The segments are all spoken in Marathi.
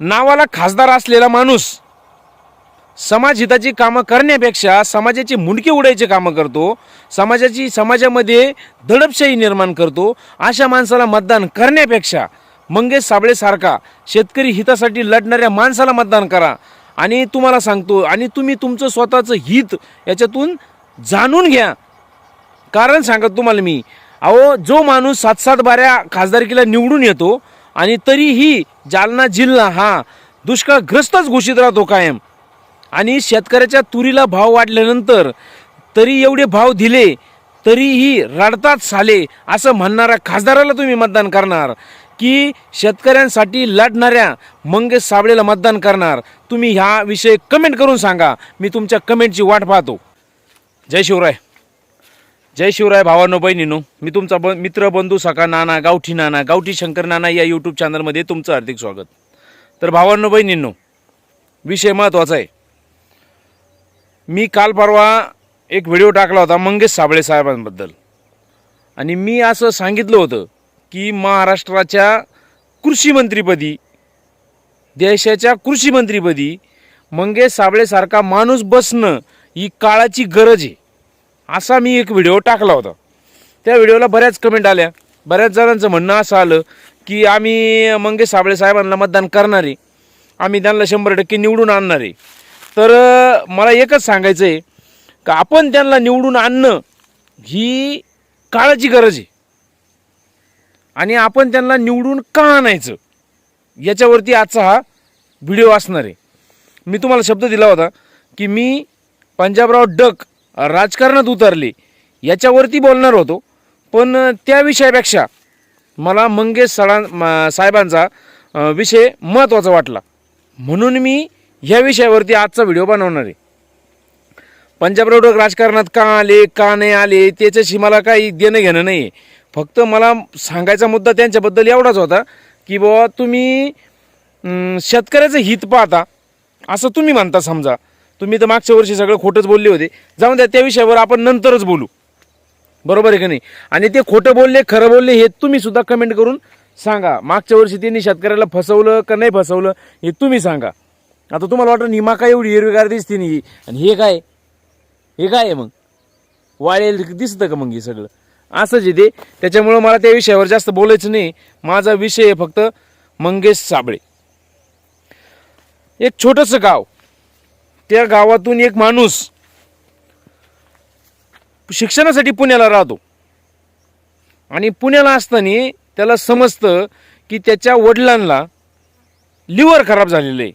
नावाला खासदार असलेला माणूस समाजहिताची कामं करण्यापेक्षा समाजाची मुंडकी उडायची कामं करतो समाजाची समाजामध्ये दडपशाही निर्माण करतो अशा माणसाला मतदान करण्यापेक्षा मंगेश साबळेसारखा शेतकरी हितासाठी लढणाऱ्या माणसाला मतदान करा. आणि तुम्हाला सांगतो आणि तुम्ही तुमचं स्वतःचं हित याच्यातून जाणून घ्या. कारण सांगत तुम्हाला मी अहो जो माणूस सात सात बाऱ्या खासदारकीला निवडून येतो आणि तरीही जालना जिल्हा हा दुष्काळग्रस्तच घोषित राहतो कायम. आणि शेतकऱ्याच्या तुरीला भाव वाढल्यानंतर तरी एवढे भाव दिले तरीही रडतात साले असं म्हणणाऱ्या खासदाराला तुम्ही मतदान करणार की शेतकऱ्यांसाठी लढणाऱ्या मंगेश साबळेला मतदान करणार. तुम्ही ह्या विषयी कमेंट करून सांगा. मी तुमच्या कमेंटची वाट पाहतो. जय शिवराय. जय शिवराय भावानो बहिणीनो मी तुमचा ब मित्र बंधू सखा नाना गावठी नाना गावठी शंकर नाना या यूट्यूब चॅनलमध्ये तुमचं हार्दिक स्वागत. तर भावांनो बहिणींनो विषय महत्त्वाचा आहे. मी काल परवा एक व्हिडिओ टाकला होता मंगेश साबळे साहेबांबद्दल. आणि मी असं सांगितलं होतं की महाराष्ट्राच्या कृषी मंत्रीपदी देशाच्या कृषी मंत्रीपदी मंगेश साबळेसारखा माणूस बसणं ही काळाची गरज आहे. असा मी एक व्हिडिओ टाकला होता. त्या व्हिडिओला बऱ्याच कमेंट आल्या. बऱ्याच जणांचं म्हणणं असं आलं की आम्ही मंगेश साबळे साहेबांना मतदान करणार. आहे आम्ही त्यांना शंभर टक्के निवडून आणणार. आहे तर मला एकच सांगायचं आहे का आपण त्यांना निवडून आणणं ही काळाची गरज आहे. आणि आपण त्यांना निवडून का आणायचं? याच्यावरती आजचा हा व्हिडिओ असणार आहे. मी तुम्हाला शब्द दिला होता की मी पंजाबराव डक राजकारणात उतरले. याच्यावरती बोलणार होतो. पण त्या विषयापेक्षा मला मंगेश सळा साहेबांचा विषय महत्त्वाचा वाटला. म्हणून मी ह्या विषयावरती आजचा व्हिडिओ बनवणार आहे. पंजाब डक राजकारणात का आले का नाही आले त्याच्याशी मला काही देणं घेणं नाही आहे फक्त मला सांगायचा मुद्दा त्यांच्याबद्दल एवढाच होता की बाबा तुम्ही शेतकऱ्याचं हित पाहता. असं तुम्ही म्हणता समजा. तुम्ही तर मागच्या वर्षी सगळं खोटंच बोलले होते. जाऊन द्या त्या विषयावर आपण नंतरच बोलू. बरोबर आहे का नाही? आणि ते खोटं बोलले खरं बोलले हे तुम्ही सुद्धा कमेंट करून सांगा. मागच्या वर्षी त्यांनी शेतकऱ्याला फसवलं का नाही फसवलं हे तुम्ही सांगा. आता तुम्हाला वाटतं निमा काय एवढी हिरवीगार दिसते नाही आणि हे काय? हे काय आहे मग? वाळेल दिसतं का मग हे सगळं? असंच आहे ते. त्याच्यामुळं मला त्या विषयावर जास्त बोलायचं नाही. माझा विषय आहे फक्त मंगेश साबळे. एक छोटंसं गाव. त्या गावातून एक माणूस शिक्षणासाठी पुण्याला राहतो. आणि पुण्याला असताना त्याला समजतं की त्याच्या वडिलांना लिव्हर खराब झालेलं आहे.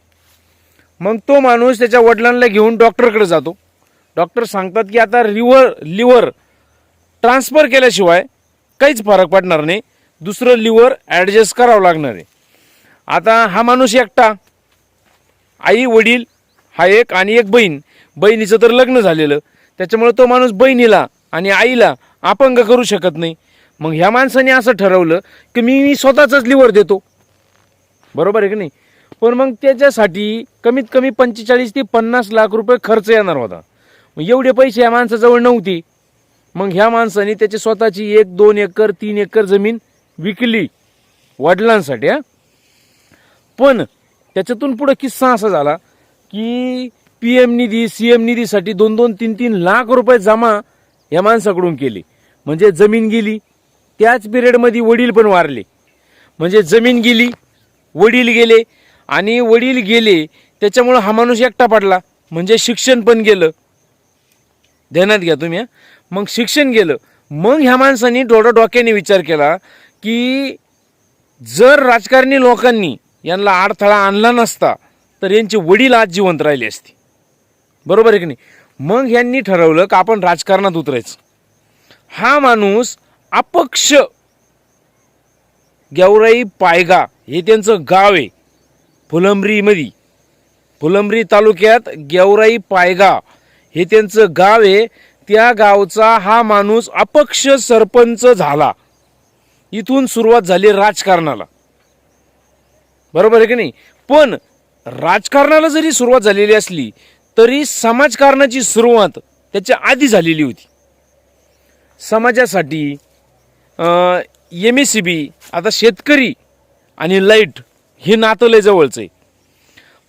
मग तो माणूस त्याच्या वडिलांना घेऊन डॉक्टरकडे जातो. डॉक्टर सांगतात की आता रिव्हर लिव्हर ट्रान्सफर केल्याशिवाय काहीच फरक पडणार नाही. दुसरं लिव्हर ॲडजस्ट करावं लागणार आहे. आता हा माणूस एकटा आई वडील हा एक आणि एक बहीण. बहिणीचं तर लग्न झालेलं. त्याच्यामुळे तो माणूस बहिणीला आणि आईला अपंग करू शकत नाही. मग ह्या माणसाने असं ठरवलं की मी मी स्वतःचाच लिव्हर देतो. बरोबर आहे की नाही? पण मग त्याच्यासाठी कमीत कमी पंचेचाळीस ते पन्नास लाख रुपये खर्च येणार होता. मग एवढे पैसे या माणसाजवळ नव्हते. मग ह्या माणसाने त्याची स्वतःची एक दोन एकर तीन एकर जमीन विकली. वडिलांसाठी हा. पण त्याच्यातून पुढं किस्सा असा झाला की पी एम निधी सी एम निधीसाठी दोन दोन तीन तीन लाख रुपये जमा या माणसाकडून केली. म्हणजे जमीन गेली त्याच पिरियडमध्ये वडील पण वारले. म्हणजे जमीन गेली वडील गेले आणि वडील गेले त्याच्यामुळं हा माणूस एकटा पडला. म्हणजे शिक्षण पण गेलं. ध्यानात घ्या तुम्ही मग शिक्षण गेलं. मग ह्या माणसाने डोळा डोक्याने विचार केला की जर राजकारणी लोकांनी यांना अडथळा आणला नसता तर यांचे वडील आज जिवंत राहिले असते. बरोबर आहे की नाही? मग यांनी ठरवलं का आपण राजकारणात उतरायचं. हा माणूस अपक्ष गेवराई पायगा हे त्यांचं गाव आहे फुलंब्रीमध्ये. फुलंब्री तालुक्यात गेवराई पायगा हे त्यांचं गाव आहे. त्या गावचा हा माणूस अपक्ष सरपंच झाला. इथून सुरुवात झाली राजकारणाला. बरोबर आहे की नाही? पण राजकारणाला जरी सुरुवात झालेली असली तरी समाजकारणाची सुरुवात त्याच्या आधी झालेली होती. समाजासाठी एम एस सी बी आता शेतकरी आणि लाइट हे नातं लय जवळचं आहे.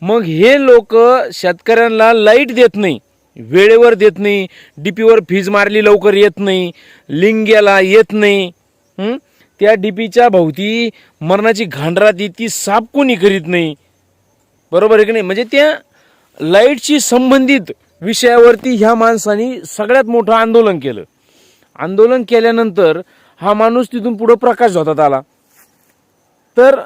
मग हे लोक शेतकऱ्यांना लाइट देत नाही वेळेवर देत नाही डीपीवर फीज मारली लवकर येत नाही लिंग्याला येत नाही. त्या डीपीच्या भोवती मरणाची घांडरात ती साफ कोणी करीत नाही बरोबर आहे की नाही? म्हणजे त्या लाईटशी संबंधित विषयावरती ह्या माणसाने सगळ्यात मोठं आंदोलन केलं. आंदोलन केल्यानंतर हा माणूस तिथून पुढं प्रकाश होतात आला. तर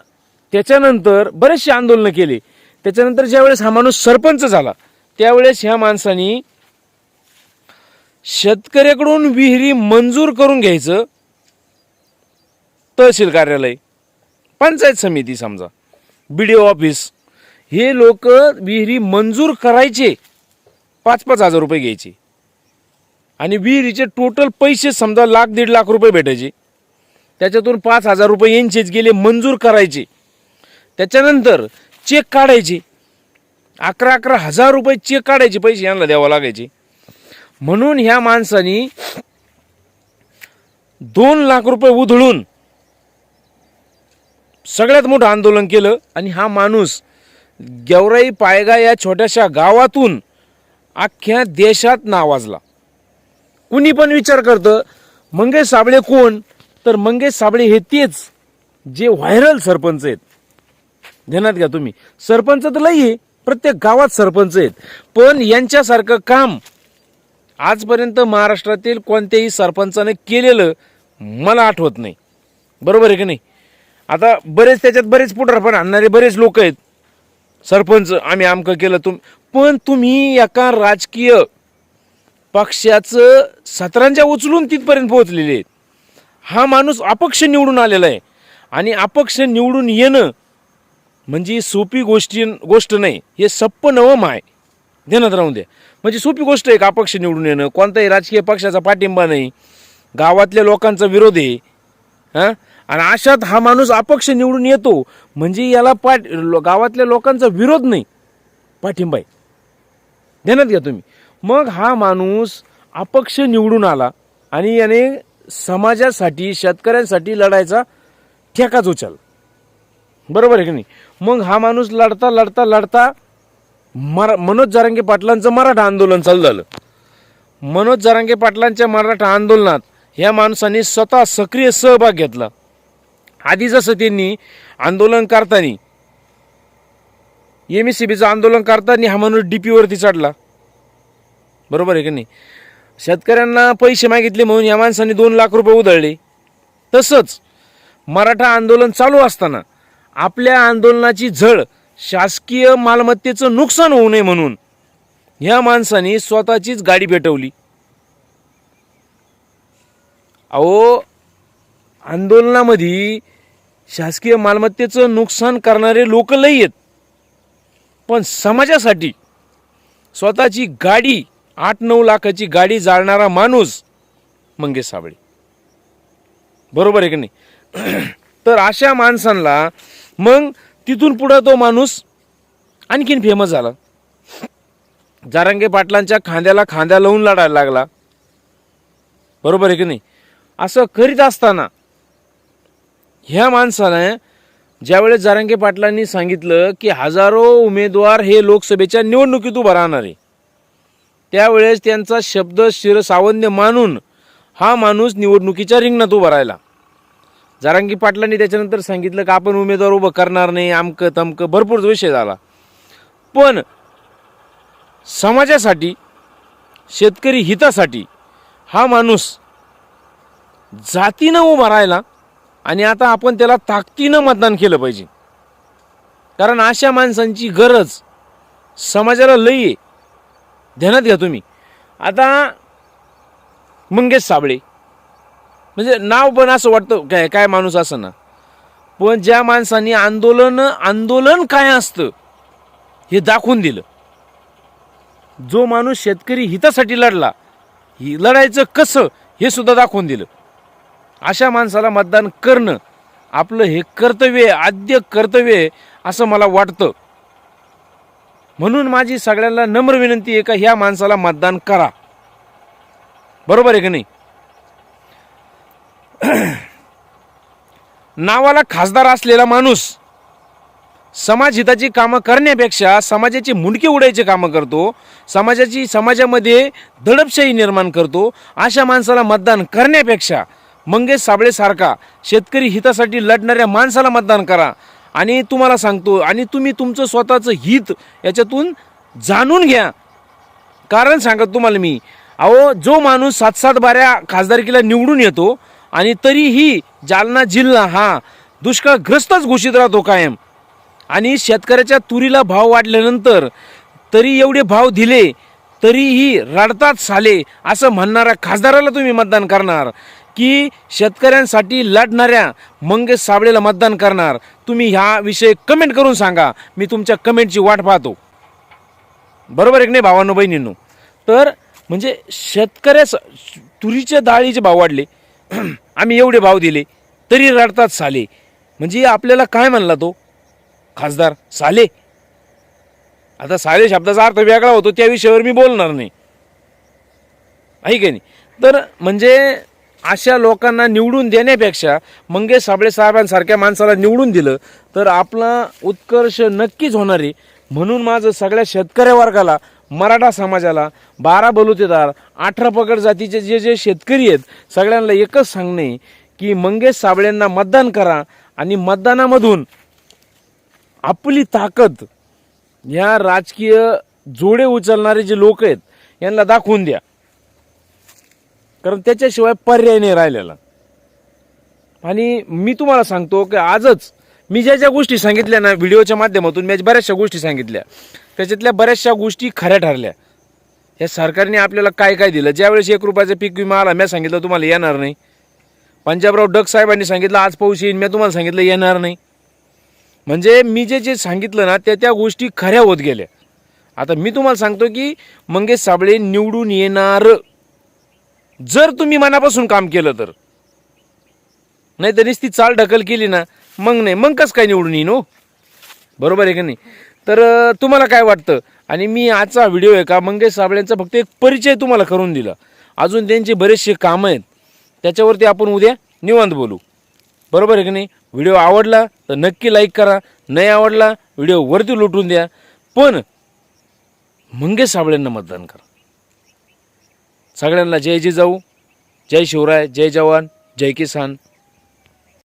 त्याच्यानंतर बरेचसे आंदोलनं केले. त्याच्यानंतर ज्यावेळेस हा माणूस सरपंच झाला त्यावेळेस ह्या माणसानी शेतकऱ्याकडून विहिरी मंजूर करून घ्यायचं तहसील कार्यालय पंचायत समिती समजा बी डी ओ ऑफिस हे लोक विहिरी मंजूर करायचे. पाच पाच हजार रुपये घ्यायचे. आणि विहिरीचे टोटल पैसे समजा लाख दीड लाख रुपये भेटायचे. त्याच्यातून पाच हजार रुपये यांचेच गेले मंजूर करायचे. त्याच्यानंतर चेक काढायचे. अकरा अकरा हजार रुपये चेक काढायचे पैसे यांना द्यावं लागायचे. म्हणून ह्या माणसानी दोन लाख रुपये उधळून सगळ्यात मोठं आंदोलन केलं. आणि हा माणूस गेवराई पायगा या छोट्याशा गावातून अख्ख्या देशात नावाजला कुणी पण विचार करतं मंगेश साबळे कोण? तर मंगेश साबळे हे तेच जे व्हायरल सरपंच आहेत. ध्यानात घ्या तुम्ही. सरपंच तर लई आहे प्रत्येक गावात सरपंच आहेत. पण यांच्यासारखं काम आजपर्यंत महाराष्ट्रातील कोणत्याही सरपंचाने केलेलं मला आठवत नाही. बरोबर आहे की नाही? आता बरेच त्याच्यात बरेच पुटरपण आणणारे बरेच लोक आहेत. सरपंच आम्ही आमकं केलं तुम पण तुम्ही एका राजकीय पक्षाचं सतरांच्या उचलून तिथपर्यंत पोहोचलेले आहेत. हा माणूस अपक्ष निवडून आलेला आहे. आणि अपक्ष निवडून येणं म्हणजे सोपी गोष्टी गोष्ट नाही. हे सप्प नवम आहे. ध्यानात राहून द्या. म्हणजे सोपी गोष्ट आहे का अपक्ष निवडून येणं? कोणत्याही राजकीय पक्षाचा पाठिंबा नाही. गावातल्या लोकांचा विरोध आहे. हां? आणि अशात हा माणूस अपक्ष निवडून येतो म्हणजे याला पाठ गावातल्या लोकांचा विरोध नाही. पाठिंबा आहे ध्यानात घ्या तुम्ही. मग हा माणूस अपक्ष निवडून आला आणि याने समाजासाठी शेतकऱ्यांसाठी लढायचा ठेकाच उचल बरोबर आहे की नाही? मग हा माणूस लढता लढता लढता मरा मनोज जरांगे पाटलांचं मराठा आंदोलन चालू झालं. मनोज जरांगे पाटलांच्या मराठा आंदोलनात या माणसाने स्वतः सक्रिय सहभाग घेतला. आधी जसं त्यांनी आंदोलन करताना एम एस सी बीचं आंदोलन करताना हा माणूस डी पीवरती चढला. बरोबर आहे की नाही? शेतकऱ्यांना पैसे मागितले म्हणून या माणसाने दोन लाख रुपये उधळले. तसंच मराठा आंदोलन चालू असताना आपल्या आंदोलनाची झळ शासकीय मालमत्तेचं नुकसान होऊ नये म्हणून ह्या माणसाने स्वतःचीच गाडी पेटवली. अहो आंदोलनामध्ये शासकीय मालमत्तेचं नुकसान करणारे लोक लई आहेत. पण समाजासाठी स्वतःची गाडी आठ नऊ लाखाची गाडी जाळणारा माणूस मंगेश साबळे. बरोबर आहे की नाही? तर अशा माणसांना मग तिथून पुढं तो माणूस आणखीन फेमस झाला. जारंगे पाटलांच्या खांद्याला खांद्या लावून लढायला लागला. बरोबर आहे की नाही? असं करीत असताना ह्या माणसानं ज्यावेळेस जारंगे पाटलांनी सांगितलं की हजारो उमेदवार हे लोकसभेच्या निवडणुकीत उभं राहणार आहे त्यावेळेस त्यांचा शब्द शिरसावन्य मानून हा माणूस निवडणुकीच्या रिंगणात उभा राहिला. जारांगी पाटलांनी त्याच्यानंतर सांगितलं की आपण उमेदवार उभं करणार नाही आमकं तमकं भरपूर विषय झाला. पण समाजासाठी शेतकरी हितासाठी हा माणूस जातीनं उभा राहिला आणि आता आपण त्याला ताकदीनं मतदान केलं पाहिजे. कारण अशा माणसांची गरज समाजाला लई आहे. ध्यानात घ्या तुम्ही. आता मंगेश साबळे. म्हणजे नाव पण असं वाटतं काय काय माणूस असं ना. पण ज्या माणसाने आंदोलन आंदोलन काय असतं हे दाखवून दिलं. जो माणूस शेतकरी हितासाठी लढला ही लढायचं कसं हे सुद्धा दाखवून दिलं. अशा माणसाला मतदान करणं आपलं हे कर्तव्य आहे, आद्य कर्तव्य आहे असं मला वाटतं. म्हणून माझी सगळ्यांना नम्र विनंती आहे का ह्या माणसाला मतदान करा. बरोबर आहे का नाही? नावाला खासदार असलेला माणूस समाज हिताची कामं करण्यापेक्षा समाजाची मुंडकी उडायची कामं करतो समाजाची समाजामध्ये दडपशाही निर्माण करतो अशा माणसाला मतदान करण्यापेक्षा मंगेश साबळेसारखा शेतकरी हितासाठी लढणाऱ्या माणसाला मतदान करा. आणि तुम्हाला सांगतो आणि तुम्ही तुमचं स्वतःचं हित याच्यातून जाणून घ्या. कारण सांगत तुम्हाला मी. अहो जो माणूस सात सात बाऱ्या खासदारकीला निवडून येतो आणि तरीही जालना जिल्हा हा दुष्काळग्रस्तच घोषित राहतो कायम. आणि शेतकऱ्याच्या तुरीला भाव वाढल्यानंतर तरी एवढे भाव दिले तरीही रडतात साले असं म्हणणाऱ्या खासदाराला तुम्ही मतदान करणार. की शेतकऱ्यांसाठी लढणाऱ्या मंगेश साबळेला मतदान करणार. तुम्ही ह्या विषयी कमेंट करून सांगा. मी तुमच्या कमेंटची वाट पाहतो. बरोबर आहे की नाही भावांनो बहिणींनो? तर म्हणजे शेतकऱ्यास तुरीच्या डाळीचे भाव वाढले. आम्ही एवढे भाव दिले तरी रडतात साले. म्हणजे आपल्याला काय म्हणला तो? खासदार साले. आता साले शब्दाचा अर्थ वेगळा होतो त्या विषयावर मी बोलणार नाही. आहे की नाही? तर म्हणजे अशा लोकांना निवडून देण्यापेक्षा मंगेश साबळे साहेबांसारख्या माणसाला निवडून दिलं तर आपला उत्कर्ष नक्कीच होणार आहे. म्हणून माझं सगळ्या शेतकरी वर्गाला मराठा समाजाला बारा बलुतेदार अठरा पकड जातीचे जे जे शेतकरी आहेत सगळ्यांना एकच सांगणे की मंगेश साबळेंना मतदान करा आणि मतदानामधून आपली ताकद ह्या राजकीय जोडे उचलणारे जे लोक आहेत यांना दाखवून द्या. कारण त्याच्याशिवाय पर्याय नाही राहिलेला. आणि मी तुम्हाला सांगतो की आजच मी ज्या ज्या गोष्टी सांगितल्या ना व्हिडिओच्या माध्यमातून मी बऱ्याचशा गोष्टी सांगितल्या. त्याच्यातल्या बऱ्याचशा गोष्टी खऱ्या ठरल्या. या सरकारने आपल्याला काय काय दिलं? ज्यावेळेस एक रुपयाचा पीक विमा आला मी सांगितलं तुम्हाला येणार नाही. पंजाबराव डग साहेबांनी सांगितलं आज पाऊस येईन. मी तुम्हाला सांगितलं येणार नाही. म्हणजे मी जे जे सांगितलं ना त्या त्या गोष्टी खऱ्या होत गेल्या. आता मी तुम्हाला सांगतो की मंगेश साबळे निवडून येणार. जर तुम्ही मनापासून काम केलं तर. नाही तर ती चाल ढकल केली ना मग नाही मग कसं काय निवडून येईन हो? बरोबर आहे का नाही? तर तुम्हाला काय वाटतं? आणि मी आजचा व्हिडिओ आहे का? मंगेश साबळेंचा फक्त एक परिचय तुम्हाला करून दिला. अजून त्यांचे बरेचसे कामं आहेत. त्याच्यावरती आपण उद्या निवांत बोलू. बरोबर आहे की नाही? व्हिडिओ आवडला तर नक्की लाईक करा. नाही आवडला व्हिडिओ वरती लुटून द्या. पण मंगेश साबळ्यांना मतदान करा. सगळ्यांना जय जिजाऊ जय शिवराय जय जवान जय किसान.